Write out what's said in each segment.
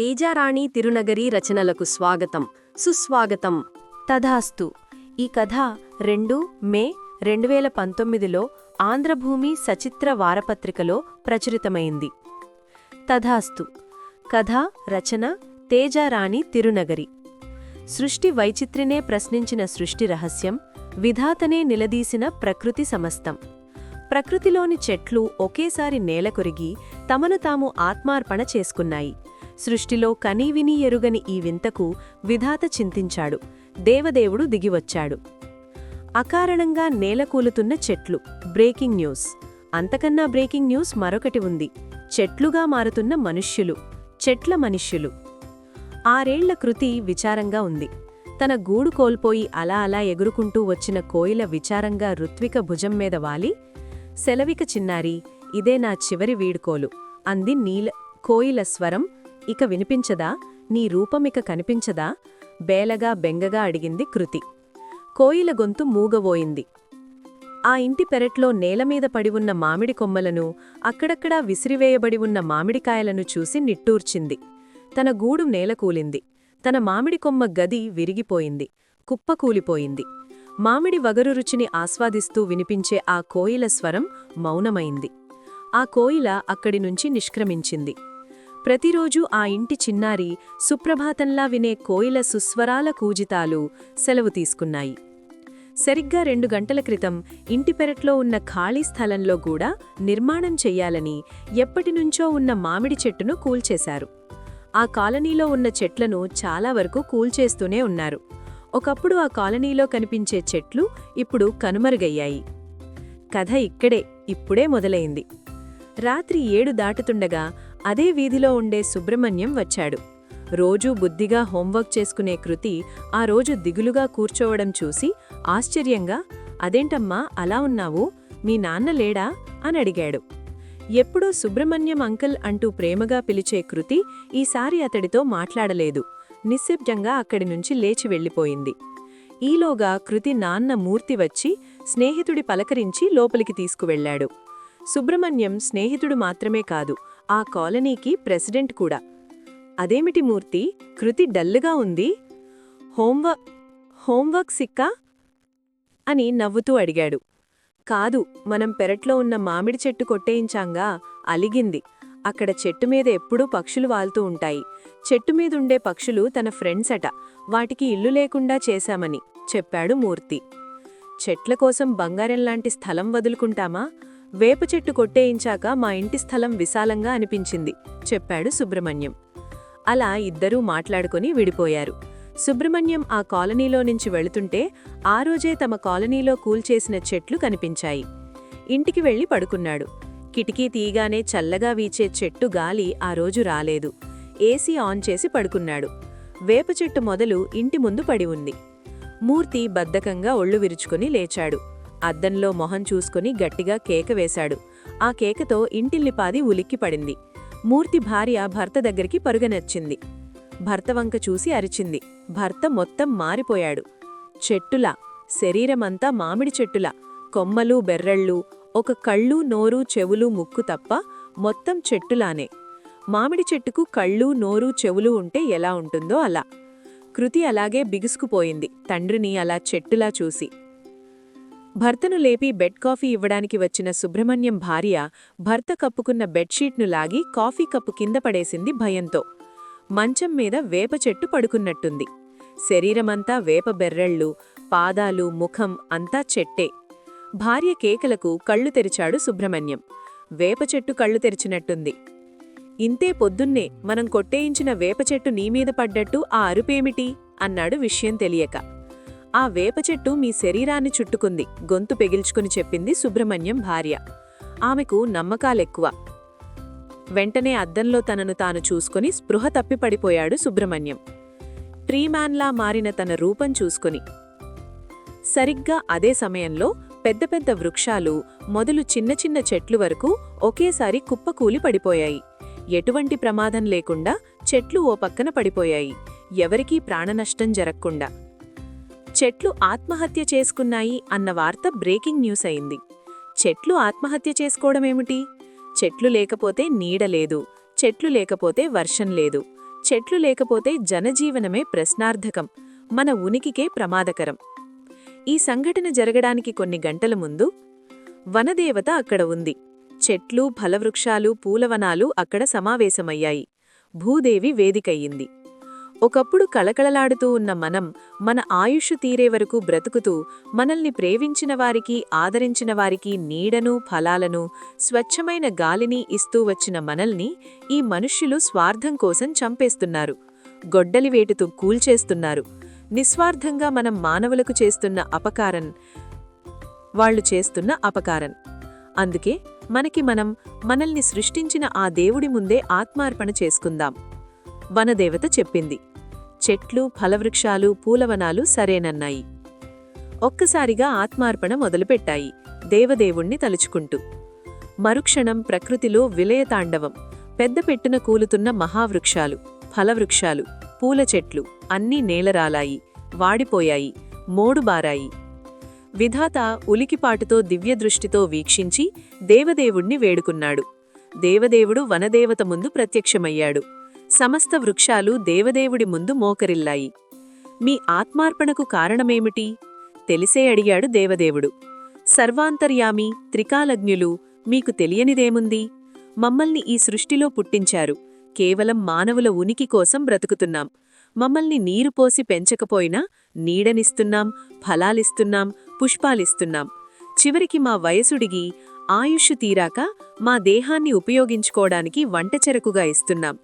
తేజారాణి తిరునగరి రచనలకు స్వాగతం. సుస్వాగతం. తథాస్తు. ఈ కథ రెండు మే రెండు వేల పంతొమ్మిదిలో ఆంధ్రభూమి సచిత్ర వారపత్రికలో ప్రచురితమైంది. తథాస్తు. కథ రచన తేజారాణి తిరునగరి. సృష్టి వైచిత్రినే ప్రశ్నించిన సృష్టి రహస్యం విధాతనే నిలదీసిన ప్రకృతి సమస్తం. ప్రకృతిలోని చెట్లు ఒకేసారి నేలకొరిగి తమను తాము ఆత్మార్పణ చేసుకున్నాయి. సృష్టిలో కనీవిని ఎరుగని ఈ వింతకు విధాత చింతించాడు. దేవదేవుడు దిగివచ్చాడు. అకారణంగా నేలకూలుతున్న చెట్లు. Breaking news. అంతకన్నా బ్రేకింగ్ న్యూస్ మరొకటి ఉంది. చెట్లుగా మారుతున్న మనుష్యులు. చెట్ల మనుష్యులు. ఆరేళ్ళ కృతి విచారంగా ఉంది. తన గూడు కోల్పోయి అలా అలా ఎగురుకుంటూ వచ్చిన కోయిల విచారంగా ఋత్విక భుజం మీద వాలి సెలవిక చిన్నారి ఇదే నా చివరి వీడ్కోలు అంది నీల కోయిల స్వరం ఇక వినిపించదా? నీ రూపమిక కనిపించదా? బేలగా బెంగగా అడిగింది కృతి. కోయిల గొంతు మూగబోయింది. ఆ ఇంటి పెరట్లో నేలమీద పడి ఉన్న మామిడి కొమ్మలను అక్కడక్కడా విసిరివేయబడి ఉన్న మామిడికాయలను చూసి నిట్టూర్చింది. తన గూడు నేలకూలింది తన మామిడి కొమ్మ గది విరిగిపోయింది. కుప్పకూలిపోయింది మామిడి వగరు రుచిని ఆస్వాదిస్తూ వినిపించే ఆ కోయిల స్వరం మౌనమైంది. ఆ కోయిల అక్కడి నుంచి నిష్క్రమించింది. ప్రతిరోజూ ఆ ఇంటి చిన్నారి సుప్రభాతంలా వినే కోయిల సుస్వరాల కూజితాలు సెలవు తీసుకున్నాయి. సరిగ్గా రెండు గంటల క్రితం ఇంటి పెరట్లో ఉన్న ఖాళీ స్థలంలో కూడా నిర్మాణం చెయ్యాలని ఎప్పటినుంచో ఉన్న మామిడి చెట్టును కూల్చేశారు. ఆ కాలనీలో ఉన్న చెట్లను చాలా వరకు కూల్చేస్తూనే ఉన్నారు. ఒకప్పుడు ఆ కాలనీలో కనిపించే చెట్లు ఇప్పుడు కనుమరుగయ్యాయి. కథ ఇక్కడే ఇప్పుడే మొదలైంది. రాత్రి ఏడు దాటుతుండగా అదే వీధిలో ఉండే సుబ్రహ్మణ్యం వచ్చాడు. రోజూ బుద్ధిగా హోంవర్క్ చేసుకునే కృతి ఆ రోజు దిగులుగా కూర్చోవడం చూసి ఆశ్చర్యంగా అదేంటమ్మా అలా ఉన్నావు? మీ నాన్న లేడా? అని అడిగాడు. ఎప్పుడూ సుబ్రహ్మణ్యం అంకుల్ అంటూ ప్రేమగా పిలిచే కృతి ఈసారి అతడితో మాట్లాడలేదు. నిశ్శబ్దంగా అక్కడి నుంచి లేచి వెళ్ళిపోయింది. ఈలోగా కృతి నాన్న మూర్తి వచ్చి స్నేహితుడి పలకరించి లోపలికి తీసుకువెళ్ళాడు సుబ్రహ్మణ్యం స్నేహితుడు మాత్రమే కాదు ఆ కాలనీకి ప్రెసిడెంట్ కూడా. అదేమిటి మూర్తి? కృతి డల్లుగా ఉంది? హోంవర్క్ హోంవర్క్ సిక్కా? అని నవ్వుతూ అడిగాడు. కాదు మనం పెరట్లో ఉన్న మామిడి చెట్టు కొట్టేయించాంగా అలిగింది. అక్కడ చెట్టు మీద ఎప్పుడూ పక్షులు వాల్తూ ఉంటాయి. చెట్టు మీదుండే పక్షులు తన ఫ్రెండ్స్ అట వాటికి ఇల్లు లేకుండా చేశామని చెప్పాడు మూర్తి. చెట్ల కోసం బంగారంలాంటి స్థలం వదులుకుంటామా? వేప చెట్టు కొట్టేయించాక మా ఇంటి స్థలం విశాలంగా అనిపించింది చెప్పాడు సుబ్రహ్మణ్యం. అలా ఇద్దరూ మాట్లాడుకుని విడిపోయారు. సుబ్రహ్మణ్యం ఆ కాలనీలో నుంచి వెళుతుంటే ఆ రోజే తమ కాలనీలో కూల్చేసిన చెట్లు కనిపించాయి. ఇంటికి వెళ్ళి పడుకున్నాడు. కిటికీ తీయగానే చల్లగా వీచే చెట్టు గాలి ఆ రోజు రాలేదు. ఏసీ ఆన్ చేసి పడుకున్నాడు. వేప చెట్టు మొదలు ఇంటి ముందు పడి ఉంది. మూర్తి బద్ధకంగా ఒళ్ళు విరుచుకుని లేచాడు. అద్దంలో మొహం చూసుకుని గట్టిగా కేక వేశాడు. ఆ కేకతో ఇంటిల్లిపాది ఉలిక్కిపడింది మూర్తి భార్య భర్త దగ్గరికి పరుగనొచ్చింది భర్త వంక చూసి అరిచింది. భర్త మొత్తం మారిపోయాడు. చెట్టులా శరీరమంతా మామిడి చెట్టులా కొమ్మలు బెర్రళ్ళు ఒక కళ్ళు నోరు చెవులు ముక్కు తప్ప మొత్తం చెట్టులానే. మామిడి చెట్టుకు కళ్ళు నోరు చెవులు ఉంటే ఎలా ఉంటుందో అలా. కృతి అలాగే బిగుసుకుపోయింది. తండ్రిని అలా చెట్టులా చూసి. భర్తను లేపి బెడ్ కాఫీ ఇవ్వడానికి వచ్చిన సుబ్రహ్మణ్యం భార్య భర్త కప్పుకున్న బెడ్షీట్ను లాగి కాఫీ కప్పు కింద పడేసింది భయంతో. మంచం మీద వేప చెట్టు పడుకున్నట్టుంది. శరీరమంతా వేప బెర్రళ్ళు పాదాలు ముఖం అంతా చెట్టే. భార్య కేకలకు కళ్ళు తెరిచాడు సుబ్రహ్మణ్యం. వేప చెట్టు కళ్ళు తెరిచినట్టుంది. ఇంతే పొద్దున్నే మనం కొట్టేయించిన వేప చెట్టు నీమీద పడ్డట్టు ఆ అరుపేమిటి? అన్నాడు విషయం తెలియక. ఆ వేప చెట్టు మీ శరీరాన్ని చుట్టుకుంది గొంతు పెగిల్చుకుని చెప్పింది సుబ్రహ్మణ్యం భార్య. ఆమెకు నమ్మకాలెక్కువ. వెంటనే అద్దంలో తనను తాను చూసుకుని స్పృహ తప్పిపడిపోయాడు సుబ్రహ్మణ్యం. ట్రీమ్యాన్లా మారిన తన రూపం చూసుకుని. సరిగ్గా అదే సమయంలో పెద్ద పెద్ద వృక్షాలు మొదలు చిన్న చిన్న చెట్లు వరకు ఒకేసారి కుప్పకూలి పడిపోయాయి. ఎటువంటి ప్రమాదం లేకుండా చెట్లు ఓ పక్కన పడిపోయాయి. ఎవరికీ ప్రాణనష్టం జరగకుండా చెట్లు ఆత్మహత్య చేసుకున్నాయి అన్న వార్త బ్రేకింగ్ న్యూస్ అయింది. చెట్లు ఆత్మహత్య చేసుకోవడమేమిటి చెట్లు లేకపోతే నీడ లేదు. చెట్లు లేకపోతే వర్షం లేదు. చెట్లు లేకపోతే జనజీవనమే ప్రశ్నార్థకం. మన ఉనికికే ప్రమాదకరం. ఈ సంఘటన జరగడానికి కొన్ని గంటల ముందు వనదేవత అక్కడ ఉంది. చెట్లు ఫలవృక్షాలు పూలవనాలు అక్కడ సమావేశమయ్యాయి. భూదేవి వేదికయ్యింది. ఒకప్పుడు కళకళలాడుతూ ఉన్న మనం మన ఆయుష్ తీరే వరకు బ్రతుకుతూ మనల్ని ప్రేమించిన వారికి ఆదరించిన వారికి నీడను ఫలాలను స్వచ్ఛమైన గాలిని ఇస్తూ వచ్చిన మనల్ని ఈ మనుష్యులు స్వార్థం కోసం చంపేస్తున్నారు. గొడ్డలివేటుతూ కూల్చేస్తున్నారు. నిస్వార్థంగా మనం మానవులకు చేస్తున్న అపకారం వాళ్ళు చేస్తున్న అపకారం. అందుకే మనకి మనం మనల్ని సృష్టించిన ఆ దేవుడి ముందే ఆత్మార్పణ చేసుకుందాం. వనదేవత చెప్పింది. చెట్లు ఫలవృక్షాలు పూలవనాలు సరేనన్నాయి. ఒక్కసారిగా ఆత్మార్పణ మొదలుపెట్టాయి దేవదేవుణ్ణి తలుచుకుంటూ. మరుక్షణం ప్రకృతిలో విలయతాండవం పెద్ద పెట్టున కూలుతున్న మహావృక్షాలు ఫలవృక్షాలు పూల చెట్లు అన్నీ నేలరాలాయి వాడిపోయాయి మోడుబారాయి విధాత ఉలికిపాటుతో దివ్యదృష్టితో వీక్షించి దేవదేవుణ్ణి వేడుకున్నాడు. దేవదేవుడు వనదేవత ముందు ప్రత్యక్షమయ్యాడు. సమస్త వృక్షాలు దేవదేవుడి ముందు మోకరిల్లాయి. మీ ఆత్మార్పణకు కారణమేమిటి? తెలిసే అడిగాడు దేవదేవుడు. సర్వాంతర్యామి త్రికాలజ్ఞులు మీకు తెలియనిదేముంది? మమ్మల్ని ఈ సృష్టిలో పుట్టించారు. కేవలం మానవుల ఉనికి కోసం బ్రతుకుతున్నాం. మమ్మల్ని నీరు పోసి పెంచకపోయినా నీడనిస్తున్నాం ఫలాలిస్తున్నాం పుష్పాలిస్తున్నాం. చివరికి మా వయసుడిగి ఆయుష్ తీరాక మా దేహాన్ని ఉపయోగించుకోవడానికి వంటచెరకుగా ఇస్తున్నాం.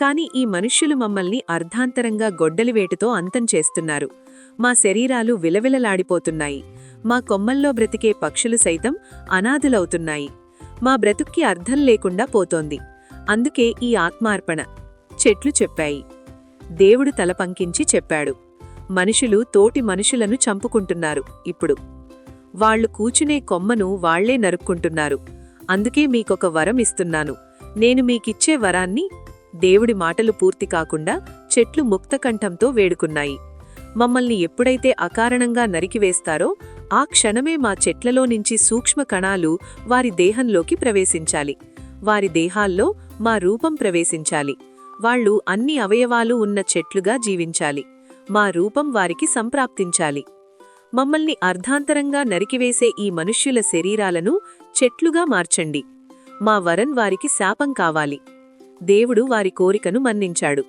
కాని ఈ మనుష్యులు మమ్మల్ని అర్ధాంతరంగా గొడ్డలివేటుతో అంతం చేస్తున్నారు. మా శరీరాలు విలవిలలాడిపోతున్నాయి. మా కొమ్మల్లో బ్రతికే పక్షులు సైతం అనాథులవుతున్నాయి. మా బ్రతుక్కి అర్థం లేకుండా పోతోంది. అందుకే ఈ ఆత్మార్పణ. చెట్లు చెప్పాయి. దేవుడు తల పంకించి చెప్పాడు. మనుషులు తోటి మనుషులను చంపుకుంటున్నారు ఇప్పుడు. వాళ్ళు కూచునే కొమ్మను వాళ్ళే నరుక్కుంటున్నారు. అందుకే మీకొక వరం ఇస్తున్నాను. నేను మీకిచ్చే వరాన్ని దేవుడి మాటలు పూర్తి కాకుండా చెట్లు ముక్తకంఠంతో వేడుకున్నాయి. మమ్మల్ని ఎప్పుడైతే అకారణంగా నరికివేస్తారో ఆ క్షణమే మా చెట్లలో నుంచి సూక్ష్మ కణాలు వారి దేహంలోకి ప్రవేశించాలి. వారి దేహాల్లో మా రూపం ప్రవేశించాలి. వాళ్ళు అన్ని అవయవాలు ఉన్న చెట్లుగా జీవించాలి. మా రూపం వారికి సంప్రాప్తించాలి. మమ్మల్ని అర్ధాంతరంగా నరికివేసే ఈ మనుష్యుల శరీరాలను చెట్లుగా మార్చండి. మా వరన్ వారికి శాపం కావాలి. దేవుడు వారి కోరికను మన్నించాడు.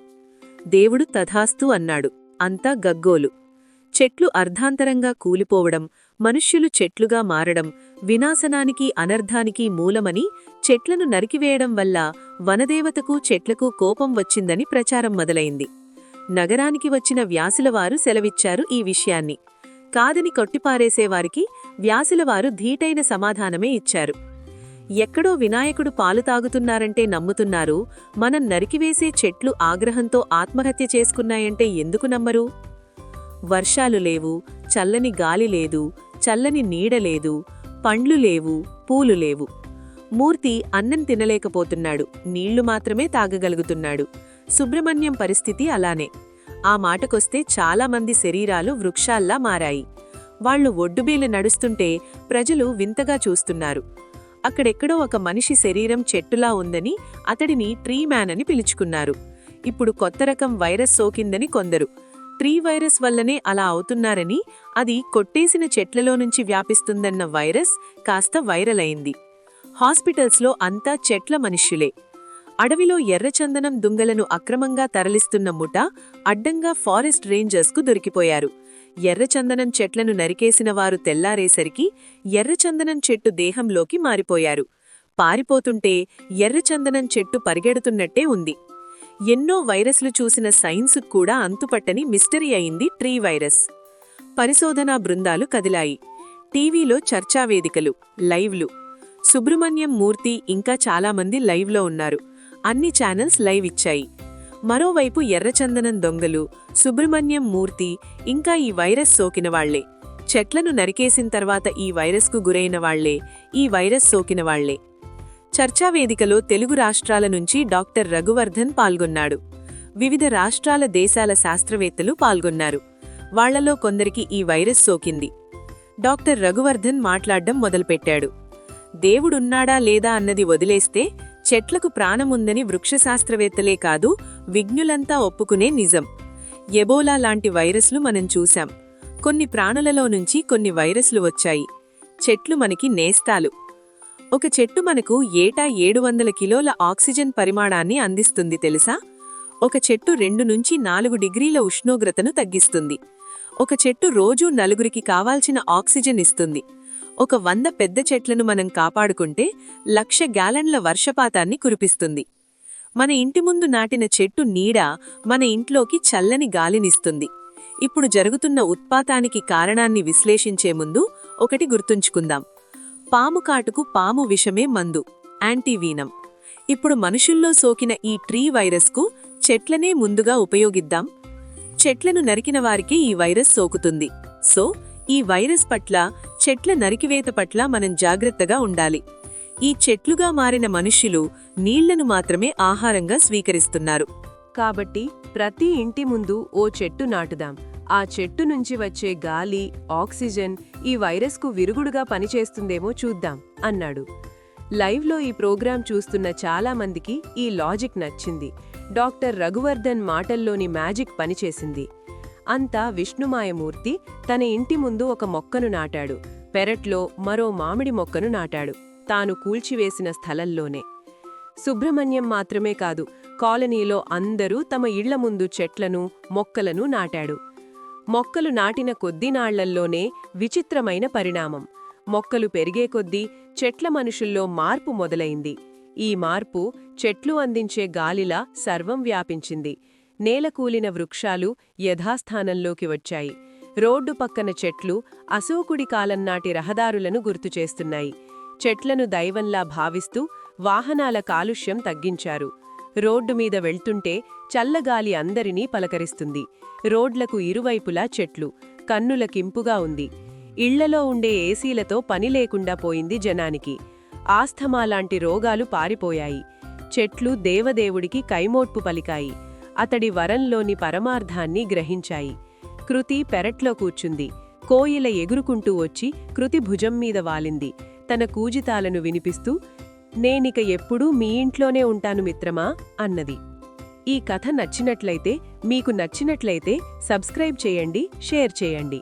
దేవుడు తథాస్తు అన్నాడు. అంతా గగ్గోలు. చెట్లు అర్ధాంతరంగా కూలిపోవడం మనుష్యులు చెట్లుగా మారడం వినాశనానికి అనర్ధానికి మూలమని చెట్లను నరికివేయడం వల్ల వనదేవతకు చెట్లకు కోపం వచ్చిందని ప్రచారం మొదలైంది. నగరానికి వచ్చిన వ్యాసులవారు సెలవిచ్చారు ఈ విషయాన్ని. కాదని కొట్టిపారేసేవారికి వ్యాసులవారు ధీటైన సమాధానమే ఇచ్చారు. ఎక్కడో వినాయకుడు పాలు తాగుతున్నారంటే నమ్ముతున్నారు. మనం నరికివేసే చెట్లు ఆగ్రహంతో ఆత్మహత్య చేసుకున్నాయంటే ఎందుకు నమ్మరు? వర్షాలు లేవు చల్లని గాలి లేదు చల్లని నీడ లేదు పండ్లు లేవు పూలు లేవు. మూర్తి అన్నం తినలేకపోతున్నాడు నీళ్ళు మాత్రమే తాగగలుగుతున్నాడు. సుబ్రహ్మణ్యం పరిస్థితి అలానే. ఆ మాటకొస్తే చాలామంది శరీరాలు వృక్షాల్లా మారాయి. వాళ్ళు ఒడ్డుబీలు నడుస్తుంటే ప్రజలు వింతగా చూస్తున్నారు. అక్కడెక్కడో ఒక మనిషి శరీరం చెట్టులా ఉందని అతడిని ట్రీ మ్యాన్ అని పిలుచుకున్నారు. ఇప్పుడు కొత్త రకం వైరస్ సోకిందని కొందరు. ట్రీ వైరస్ వల్లనే అలా అవుతున్నారని అది కొట్టేసిన చెట్లలో నుంచి వ్యాపిస్తుందన్న వైరస్ కాస్త వైరల్ అయింది. హాస్పిటల్స్లో అంతా చెట్ల మనుష్యులే. అడవిలో ఎర్రచందనం దుంగలను అక్రమంగా తరలిస్తున్న ముఠ అడ్డంగా ఫారెస్ట్ రేంజర్స్కు దొరికిపోయారు. ఎర్రచందనం చెట్లను నరికేసిన వారు తెల్లారేసరికి ఎర్రచందనం చెట్టు దేహంలోకి మారిపోయారు. పారిపోతుంటే ఎర్రచందనం చెట్టు పరిగెడుతున్నట్టే ఉంది. ఎన్నో వైరస్లు చూసిన సైన్సుకు కూడా అంతుపట్టని మిస్టరీ అయింది ట్రీ వైరస్. పరిశోధనా బృందాలు కదిలాయి. టీవీలో చర్చావేదికలు లైవ్లు. సుబ్రహ్మణ్యం మూర్తి ఇంకా చాలామంది లైవ్లో ఉన్నారు. అన్ని ఛానల్స్ లైవ్ ఇచ్చాయి. మరోవైపు ఎర్రచందనం దొంగలు సుబ్రహ్మణ్యం మూర్తి ఇంకా ఈ వైరస్ సోకిన వాళ్ళే చెట్లను నరికేసిన తర్వాత ఈ వైరస్కు గురైన వాళ్ళే ఈ వైరస్ సోకిన వాళ్ళే చర్చావేదికలో తెలుగు రాష్ట్రాల నుంచి డాక్టర్ రఘువర్ధన్ పాల్గొన్నాడు. వివిధ రాష్ట్రాల దేశాల శాస్త్రవేత్తలు పాల్గొన్నారు. వాళ్ళలో కొందరికి ఈ వైరస్ సోకింది. డాక్టర్ రఘువర్ధన్ మాట్లాడడం మొదలుపెట్టాడు. దేవుడున్నాడా లేదా అన్నది వదిలేస్తే చెట్లకు ప్రాణముందని వృక్షశాస్త్రవేత్తలే కాదు విజ్ఞులంతా ఒప్పుకునే నిజం. ఎబోలా లాంటి వైరస్లు మనం చూశాం. కొన్ని ప్రాణులలో నుంచి కొన్ని వైరస్లు వచ్చాయి. చెట్లు మనకి నేస్తాలు. ఒక చెట్టు మనకు ఏటా ఏడు వందల కిలోల ఆక్సిజన్ పరిమాణాన్ని అందిస్తుంది తెలుసా? ఒక చెట్టు రెండు నుంచి నాలుగు డిగ్రీల ఉష్ణోగ్రతను తగ్గిస్తుంది. ఒక చెట్టు రోజూ నలుగురికి కావాల్సిన ఆక్సిజన్ ఇస్తుంది. ఒక వంద పెద్ద చెట్లను మనం కాపాడుకుంటే లక్ష గ్యాలన్ల వర్షపాతాన్ని కురిపిస్తుంది. మన ఇంటి ముందు నాటిన చెట్టు నీడ మన ఇంట్లోకి చల్లని గాలినిస్తుంది. ఇప్పుడు జరుగుతున్న ఉత్పాతానికి కారణాన్ని విశ్లేషించే ముందు ఒకటి గుర్తుంచుకుందాం. పాము కాటుకు పాము విషమే మందు యాంటీవీనం. ఇప్పుడు మనుషుల్లో సోకిన ఈ ట్రీ వైరస్కు చెట్లనే ముందుగా ఉపయోగిద్దాం. చెట్లను నరికిన వారికి ఈ వైరస్ సోకుతుంది. సో ఈ వైరస్ పట్ల చెట్ల నరికివేత పట్ల మనం జాగ్రత్తగా ఉండాలి. ఈ చెట్లుగా మారిన మనుష్యులు నీళ్ళను మాత్రమే ఆహారంగా స్వీకరిస్తున్నారు. కాబట్టి ప్రతి ఇంటి ముందు ఓ చెట్టు నాటుదాం. ఆ చెట్టు నుంచి వచ్చే గాలి ఆక్సిజన్ ఈ వైరస్కు విరుగుడుగా పనిచేస్తుందేమో చూద్దాం అన్నాడు. లైవ్లో ఈ ప్రోగ్రాం చూస్తున్న చాలామందికి ఈ లాజిక్ నచ్చింది. డాక్టర్ రఘువర్ధన్ మాటల్లోని మ్యాజిక్ పనిచేసింది. అంతా విష్ణుమాయమూర్తి తన ఇంటి ముందు ఒక మొక్కను నాటాడు. పెరట్లో మరో మామిడి మొక్కను నాటాడు. తాను కూల్చివేసిన స్థలంలోనే. సుబ్రహ్మణ్యం మాత్రమే కాదు కాలనీలో అందరూ తమ ఇళ్ళ ముందు చెట్లను మొక్కలను నాటాడు. మొక్కలు నాటిన కొద్ది నాళ్ళల్లోనే విచిత్రమైన పరిణామం. మొక్కలు పెరిగే కొద్దీ చెట్ల మనుషుల్లో మార్పు మొదలైంది. ఈ మార్పు చెట్లు అందించే గాలిలా సర్వం వ్యాపించింది. నేలకూలిన వృక్షాలు యథాస్థానంలోకి వచ్చాయి. రోడ్డు పక్కన చెట్లు అశోకుడి కాలం నాటి రహదారులను గుర్తుచేస్తున్నాయి చెట్లను దైవంలా భావిస్తూ వాహనాల కాలుష్యం తగ్గించారు. రోడ్డు మీద వెళ్తుంటే చల్లగాలి అందరినీ పలకరిస్తుంది. రోడ్లకు ఇరువైపులా చెట్లు కన్నుల కింపుగా ఉంది. ఇళ్ళలో ఉండే ఏసీలతో పని లేకుండా పోయింది జనానికి. ఆస్థమాలాంటి రోగాలు పారిపోయాయి. చెట్లు దేవదేవుడికి కైమోట్పు పలికాయి. అతడి వరంలోని పరమార్థాన్ని గ్రహించాయి. కృతి పెరట్లో కూర్చుంది. కోయిల ఎగురుకుంటూ వచ్చి కృతి భుజం మీద వాలింది. తన కూజితాలను వినిపిస్తూ నేనిక ఎప్పుడూ మీ ఇంట్లోనే ఉంటాను మిత్రమా? అన్నది. ఈ కథ నచ్చినట్లయితే మీకు నచ్చినట్లయితే సబ్స్క్రైబ్ చేయండి షేర్ చేయండి.